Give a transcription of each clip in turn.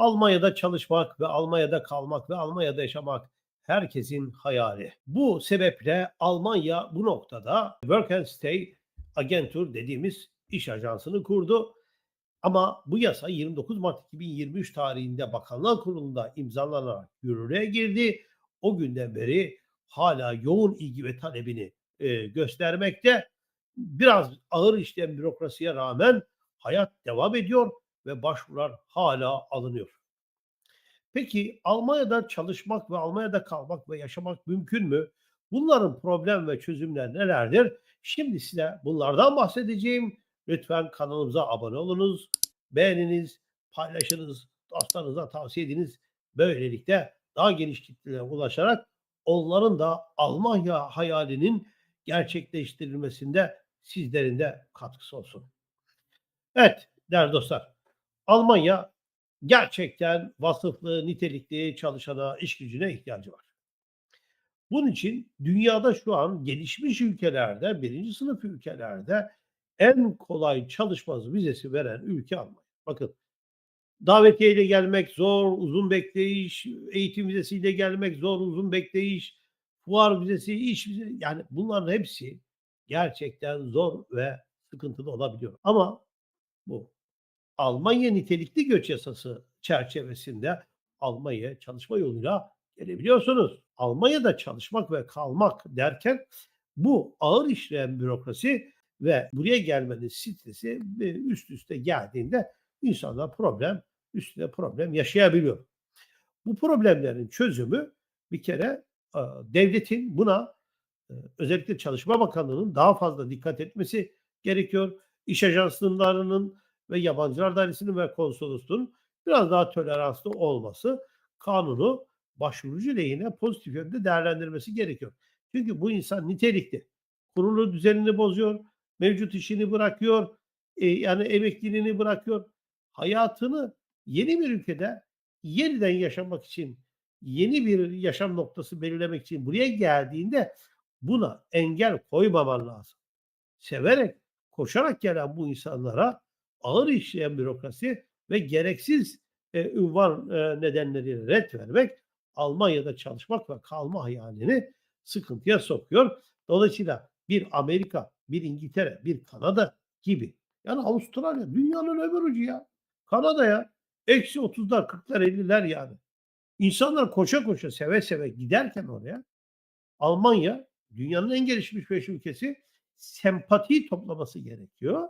Almanya'da çalışmak ve Almanya'da kalmak ve Almanya'da yaşamak herkesin hayali. Bu sebeple Almanya bu noktada Work and Stay Agentur dediğimiz iş ajansını kurdu. Ama bu yasa 29 Mart 2023 tarihinde Bakanlar Kurulu'nda imzalanarak yürürlüğe girdi. O günden beri hala yoğun ilgi ve talebini e, göstermekte. Biraz ağır işleyen bürokrasiye rağmen hayat devam ediyor ve başvurular hala alınıyor. Peki Almanya'da çalışmak ve Almanya'da kalmak ve yaşamak mümkün mü? Bunların problem ve çözümler nelerdir? Şimdi size bunlardan bahsedeceğim. Lütfen kanalımıza abone olunuz, beğeniniz, paylaşınız, dostlarınıza tavsiye ediniz. Böylelikle daha geniş kitlelere ulaşarak onların da Almanya hayalinin gerçekleştirilmesinde sizlerin de katkısı olsun. Evet değerli dostlar. Almanya gerçekten vasıflı, nitelikli çalışana, iş gücüne ihtiyacı var. Bunun için dünyada şu an gelişmiş ülkelerde, birinci sınıf ülkelerde en kolay çalışma vizesi veren ülke Almanya. Bakın davetiyeyle gelmek zor, uzun bekleyiş, eğitim vizesiyle gelmek zor, uzun bekleyiş, fuar vizesi, iş vizesi yani bunların hepsi gerçekten zor ve sıkıntılı olabiliyor. Ama bu Almanya nitelikli göç yasası çerçevesinde Almanya'ya çalışma yoluyla gelebiliyorsunuz. Almanya'da çalışmak ve kalmak derken bu ağır işleyen bürokrasi ve buraya gelmenin stresi üst üste geldiğinde insanlar problem üstüne problem yaşayabiliyor. Bu problemlerin çözümü bir kere e, devletin buna e, özellikle Çalışma Bakanlığı'nın daha fazla dikkat etmesi gerekiyor. İş ajanslarının ve yabancılar dairesinin ve konsolosluğun biraz daha toleranslı olması kanunu başvurucu lehine pozitif yönde değerlendirmesi gerekiyor. Çünkü bu insan nitelikli. Kurulu düzenini bozuyor, mevcut işini bırakıyor, e, yani emekliliğini bırakıyor. Hayatını yeni bir ülkede yeniden yaşamak için, yeni bir yaşam noktası belirlemek için buraya geldiğinde buna engel koymaman lazım. Severek, koşarak gelen bu insanlara ağır işleyen bürokrasi ve gereksiz e, ünvan e, nedenleriyle red vermek Almanya'da çalışmak ve kalma hayalini sıkıntıya sokuyor. Dolayısıyla bir Amerika, bir İngiltere, bir Kanada gibi yani Avustralya dünyanın öbür ucu ya. Kanada ya. Eksi 30'lar, 40'lar, 50'ler yani. İnsanlar koşa koşa seve seve giderken oraya Almanya dünyanın en gelişmiş beş ülkesi sempati toplaması gerekiyor.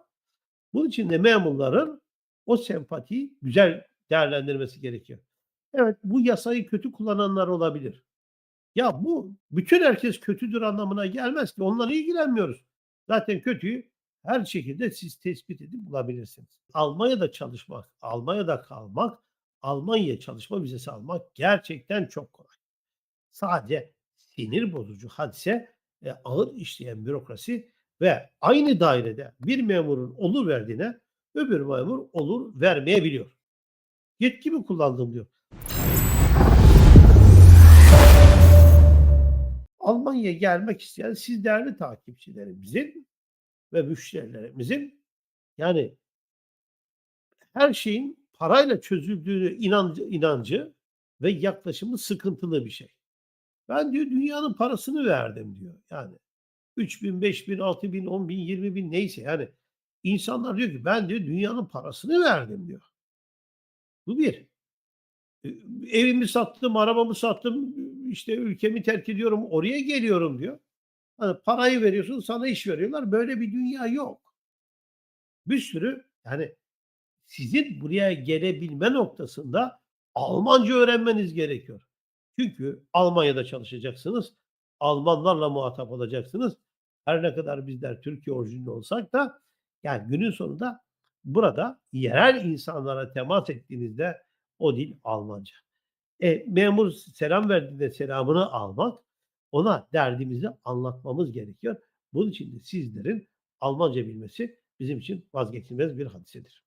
Bunun için de memurların o sempatiyi güzel değerlendirmesi gerekiyor. Evet bu yasayı kötü kullananlar olabilir. Ya bu bütün herkes kötüdür anlamına gelmez ki. Onlarla ilgilenmiyoruz. Zaten kötüyü her şekilde siz tespit edip bulabilirsiniz. Almanya'da çalışmak, Almanya'da kalmak, Almanya'ya çalışma vizesi almak gerçekten çok kolay. Sadece sinir bozucu hadise e, ağır işleyen bürokrasi ve aynı dairede bir memurun olur verdiğine öbür memur olur vermeyebiliyor. Yetki mi kullandım diyor. Almanya'ya gelmek isteyen siz değerli takipçilerimizin ve müşterilerimizin yani her şeyin parayla çözüldüğünü inancı, inancı ve yaklaşımı sıkıntılı bir şey. Ben diyor dünyanın parasını verdim diyor. Yani 3 bin, 5 bin, 6 bin, 10 bin, 20 bin neyse yani insanlar diyor ki ben diyor dünyanın parasını verdim diyor. Bu bir. E, evimi sattım, arabamı sattım, işte ülkemi terk ediyorum, oraya geliyorum diyor. Hani parayı veriyorsun, sana iş veriyorlar. Böyle bir dünya yok. Bir sürü yani sizin buraya gelebilme noktasında Almanca öğrenmeniz gerekiyor. Çünkü Almanya'da çalışacaksınız. Almanlarla muhatap olacaksınız. Her ne kadar bizler Türkiye orijinli olsak da yani günün sonunda burada yerel insanlara temas ettiğinizde o dil Almanca. E, memur selam verdiğinde selamını almak, ona derdimizi anlatmamız gerekiyor. Bunun için de sizlerin Almanca bilmesi bizim için vazgeçilmez bir hadisedir.